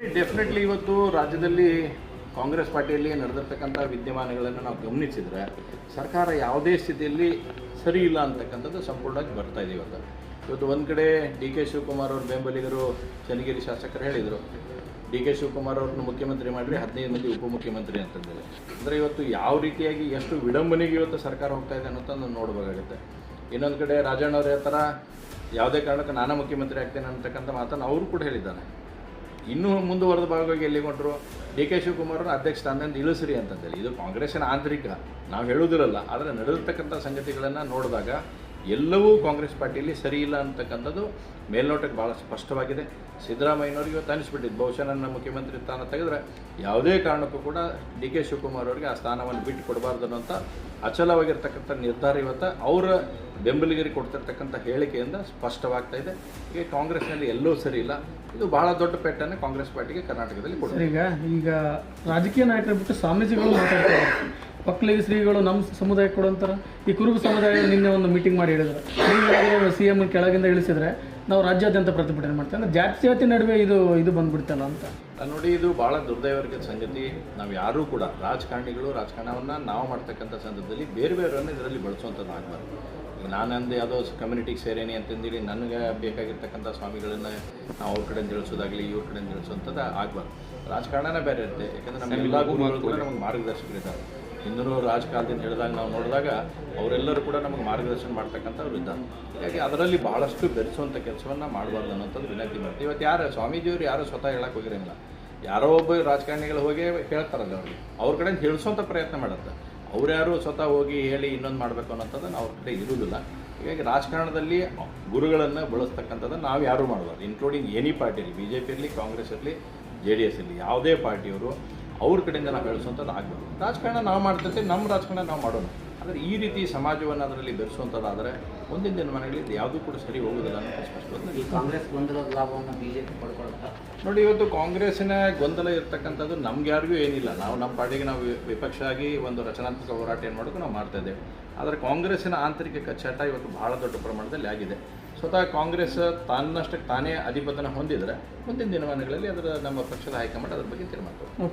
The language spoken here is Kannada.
ಡೆಫಿನೆಟ್ಲಿ ಇವತ್ತು ರಾಜ್ಯದಲ್ಲಿ ಕಾಂಗ್ರೆಸ್ ಪಾರ್ಟಿಯಲ್ಲಿ ನಡೆದಿರ್ತಕ್ಕಂಥ ವಿದ್ಯಮಾನಗಳನ್ನು ನಾವು ಗಮನಿಸಿದರೆ ಸರ್ಕಾರ ಯಾವುದೇ ಸ್ಥಿತಿಯಲ್ಲಿ ಸರಿ ಇಲ್ಲ ಅಂತಕ್ಕಂಥದ್ದು ಸಂಪೂರ್ಣವಾಗಿ ಬರ್ತಾ ಇದೆ ಇವತ್ತು. ಇವತ್ತು ಒಂದು ಕಡೆ ಡಿ ಕೆ ಶಿವಕುಮಾರ್ ಅವ್ರ ಬೆಂಬಲಿಗರು ಚನ್ನಗಿರಿ ಶಾಸಕರು ಹೇಳಿದರು. ಡಿ ಕೆ ಶಿವಕುಮಾರ್ ಅವ್ರನ್ನ ಮುಖ್ಯಮಂತ್ರಿ ಮಾಡಿರಿ, ಹದಿನೈದು ಮಂದಿ ಉಪಮುಖ್ಯಮಂತ್ರಿ ಅಂತಂದರೆ ಅಂದರೆ ಇವತ್ತು ಯಾವ ರೀತಿಯಾಗಿ ಎಷ್ಟು ವಿಡಂಬನೆಗೆ ಇವತ್ತು ಸರ್ಕಾರ ಹೋಗ್ತಾ ಇದೆ ಅನ್ನೋದನ್ನು ನೋಡಬೇಕಾಗುತ್ತೆ ಇನ್ನೊಂದು ಕಡೆ ರಾಜಣ್ಣ ಅವ್ರ ಥರ ಯಾವುದೇ ಕಾರಣಕ್ಕೆ ನಾನೇ ಮುಖ್ಯಮಂತ್ರಿ ಆಗ್ತೇನೆ ಅಂತಕ್ಕಂಥ ಮಾತನ್ನು ಅವರು ಕೂಡ ಹೇಳಿದ್ದಾನೆ ಇನ್ನೂ ಮುಂದುವರೆದ ಭಾಗವಾಗಿ ಎಲ್ಲಿ ಕೊಟ್ಟರು ಡಿ ಕೆ ಶಿವಕುಮಾರ್ ಅಧ್ಯಕ್ಷ ಸ್ಥಾನದಿಂದ ಇಳಿಸ್ರಿ ಅಂತಂದೇಳಿ. ಇದು ಕಾಂಗ್ರೆಸ್ಸಿನ ಆಂತರಿಕ. ನಾವು ಹೇಳುವುದಿರಲ್ಲ, ಆದರೆ ನಡೆದಿರ್ತಕ್ಕಂಥ ಸಂಗತಿಗಳನ್ನು ನೋಡಿದಾಗ ಎಲ್ಲವೂ ಕಾಂಗ್ರೆಸ್ ಪಾರ್ಟಿಯಲ್ಲಿ ಸರಿ ಇಲ್ಲ ಅಂತಕ್ಕಂಥದ್ದು ಮೇಲ್ನೋಟಕ್ಕೆ ಭಾಳ ಸ್ಪಷ್ಟವಾಗಿದೆ. ಸಿದ್ದರಾಮಯ್ಯನವ್ರಿಗೆ ಇವತ್ತು ಅನಿಸ್ಬಿಟ್ಟಿದ್ದು. ಬಹುಶಃ ನನ್ನ ಮುಖ್ಯಮಂತ್ರಿ ಸ್ಥಾನ ತೆಗೆದ್ರೆ ಯಾವುದೇ ಕಾರಣಕ್ಕೂ ಕೂಡ ಡಿ ಕೆ ಶಿವಕುಮಾರ್ ಅವರಿಗೆ ಆ ಸ್ಥಾನವನ್ನು ಬಿಟ್ಟು ಕೊಡಬಾರ್ದು ಅನ್ನೋಂಥ ಅಚಲವಾಗಿರ್ತಕ್ಕಂಥ ನಿರ್ಧಾರ ಇವತ್ತು. ಅವರ ಬೆಂಬಲಿಗರಿಗೆ ಕೊಡ್ತಿರ್ತಕ್ಕಂಥ ಹೇಳಿಕೆಯಿಂದ ಸ್ಪಷ್ಟವಾಗ್ತಾ ಇದೆ. ಈಗ ಕಾಂಗ್ರೆಸ್ನಲ್ಲಿ ಎಲ್ಲೂ ಸರಿ ಇಲ್ಲ. ಇದು ಬಹಳ ದೊಡ್ಡ ಪೆಟ್ಟನ್ನು ಕಾಂಗ್ರೆಸ್ ಪಾರ್ಟಿಗೆ ಕರ್ನಾಟಕದಲ್ಲಿ ಕೊಡ್ತಾರೆ ಈಗ ಈಗ ರಾಜಕೀಯ ನಾಯಕರು ಬಿಟ್ಟು ಸ್ವಾಮೀಜಿಗಳು ಮಾತಾಡ್ತಾರೆ. ಮಕ್ಕಳಿಗೆ ಶ್ರೀಗಳು ನಮ್ಮ ಸಮುದಾಯಕ್ಕೆ ಕೊಡೋಂತಾರ ಈ ಕುರುಬ ಸಮುದಾಯ ನಿನ್ನೆ ಒಂದು ಮೀಟಿಂಗ್ ಮಾಡಿ ಹೇಳಿದ್ರು. ಸಿ ಎಂ ಕೆಳಗಿಂದ ಇಳಿಸಿದ್ರೆ ನಾವು ರಾಜ್ಯಾದ್ಯಂತ ಪ್ರತಿಭಟನೆ ಮಾಡ್ತೇವೆ. ಅಂದ್ರೆ ಜಾತಿ ಜಾತಿ ನಡುವೆ ಇದು ಇದು ಬಂದ್ಬಿಡ್ತಲ್ಲ ಅಂತ. ನೋಡಿ ಇದು ಭಾಳ ದುರ್ದೈವರ್ಗದ ಸಂಗತಿ. ನಾವು ಯಾರೂ ಕೂಡ ರಾಜಕಾರಣಿಗಳು ರಾಜಕಾರಣವನ್ನು ನಾವು ಮಾಡ್ತಕ್ಕಂಥ ಸಂದರ್ಭದಲ್ಲಿ ಬೇರೆ ಬೇರೆಯವ್ರನ್ನ ಇದರಲ್ಲಿ ಬಳಸುವಂಥದ್ದು ಆಗಬಾರ್ದು. ಈಗ ನಾನು ಅಂದು ಯಾವುದೋ ಕಮ್ಯುನಿಟಿಗೆ ಸೇರೇನಿ ಅಂತಂದೇಳಿ ನನಗೆ ಬೇಕಾಗಿರ್ತಕ್ಕಂಥ ಸ್ವಾಮಿಗಳನ್ನು ನಾವು ಅವ್ರ ಕಡೆಯಿಂದ ತಿಳಿಸೋದಾಗಲಿ ಇವ್ರ ಕಡೆಯಿಂದ ತಿಳಿಸುವಂಥದ್ದು ಆಗಬಾರ್ದು. ರಾಜಕಾರಣನೇ ಬೇರೆ ಇರುತ್ತೆ. ಯಾಕಂದರೆ ನಮ್ಮ ಎಲ್ಲ ಗುರುಗಳು ಕೂಡ. ನಮಗೆ ಮಾರ್ಗದರ್ಶಕರಿದ್ದಾರೆ. ಹಿಂದೂ ರಾಜಕಾಲದಿಂದ ಹೇಳಿದಾಗ ನಾವು ನೋಡಿದಾಗ ಅವರೆಲ್ಲರೂ ಕೂಡ ನಮಗೆ ಮಾರ್ಗದರ್ಶನ ಮಾಡ್ತಕ್ಕಂಥವ್ರು ಇದ್ದಾರೆ. ಹೀಗಾಗಿ ಅದರಲ್ಲಿ ಭಾಳಷ್ಟು ಬೆರೆಸುವಂಥ ಕೆಲಸವನ್ನು ಮಾಡಬಾರ್ದು ಅನ್ನೋಂಥದ್ದು ವಿನಂತಿ ಮಾಡ್ತೀವಿ. ಇವತ್ತು ಯಾರು ಸ್ವಾಮೀಜಿಯವರು ಯಾರು ಸ್ವತಃ ಹೇಳಕ್ಕೆ ಹೋಗಿರಂಗಿಲ್ಲ. ಯಾರೋ ಒಬ್ಬ ರಾಜಕಾರಣಿಗಳು ಹೋಗಿ ಹೇಳ್ತಾರಲ್ಲ ಅವ್ರಿಗೆ. ಅವ್ರ ಕಡೆ ಹೇಳಿಸೋಂಥ ಪ್ರಯತ್ನ ಮಾಡುತ್ತೆ. ಅವ್ರು ಯಾರು ಸ್ವತಃ ಹೋಗಿ ಹೇಳಿ ಇನ್ನೊಂದು ಮಾಡಬೇಕು ಅನ್ನೋಂಥದ್ದನ್ನು ಅವ್ರ ಕಡೆ ಇರುವುದಿಲ್ಲ. ಹೀಗಾಗಿ ರಾಜಕಾರಣದಲ್ಲಿ ಗುರುಗಳನ್ನು ಬಳಸ್ತಕ್ಕಂಥದ್ದು ನಾವು ಯಾರೂ ಮಾಡಬಾರ್ದು. ಇನ್ಕ್ಲೂಡಿಂಗ್ ಎನಿ ಪಾರ್ಟಿ ಇರಲಿ ಬಿ ಜೆ ಪಿ ಇರಲಿ, ಕಾಂಗ್ರೆಸ್ ಇರಲಿ, ಜೆ ಡಿ ಎಸ್ ಇರಲಿ, ಯಾವುದೇ ಪಾರ್ಟಿಯವರು ಅವ್ರ ಕಡೆಯಿಂದ ನಾವು ಬೆಳೆಸುವಂಥದ್ದು ಆಗ್ಬೋದು ರಾಜಕಾರಣ ನಾವು ಮಾಡ್ತೈತೆ ನಮ್ಮ ರಾಜಕಾರಣ ನಾವು ಮಾಡೋಣ ಆದರೆ ಈ ರೀತಿ ಸಮಾಜವನ್ನು ಅದರಲ್ಲಿ ಬೆರೆಸುವಂಥದ್ದಾದರೆ ಮುಂದಿನ ದಿನಮಾನಗಳಲ್ಲಿ ಇದು ಯಾವುದೂ ಕೂಡ ಸರಿ ಹೋಗೋದಿಲ್ಲ ಅಂತ ಸ್ಪಷ್ಟವಾಗಿ ಈ ಕಾಂಗ್ರೆಸ್ ಗೊಂದಲದ ಲಾಭವನ್ನು ಬಿಜೆಪಿ ಪಡ್ಕೊಳ್ತಾ ನೋಡಿ ಇವತ್ತು ಕಾಂಗ್ರೆಸ್ಸಿನ ಗೊಂದಲ ಇರ್ತಕ್ಕಂಥದ್ದು ನಮ್ಗೆ ಯಾರಿಗೂ ಏನಿಲ್ಲ. ನಾವು ನಮ್ಮ ಪಾರ್ಟಿಗೆ ನಾವು ವಿಪಕ್ಷ ಆಗಿ ಒಂದು ರಚನಾತ್ಮಕ ಹೋರಾಟ ಏನು ಮಾಡೋದು ನಾವು ಮಾಡ್ತಾ ಇದ್ದೇವೆ. ಆದರೆ ಕಾಂಗ್ರೆಸ್ಸಿನ ಆಂತರಿಕ ಕಚ್ಚಾಟ ಇವತ್ತು ಬಹಳ ದೊಡ್ಡ ಪ್ರಮಾಣದಲ್ಲಿ ಆಗಿದೆ. ಸ್ವತಃ ಕಾಂಗ್ರೆಸ್ ತನ್ನಷ್ಟಕ್ಕೆ ತಾನೇ ಅಧಿಪತನ ಹೊಂದಿದರೆ ಮುಂದಿನ ದಿನಮಾನಗಳಲ್ಲಿ ಅದರ ನಮ್ಮ ಪಕ್ಷದ ಹೈಕಮಾಂಡ್ ಅದ್ರ ಬಗ್ಗೆ ತೀರ್ಮಾನ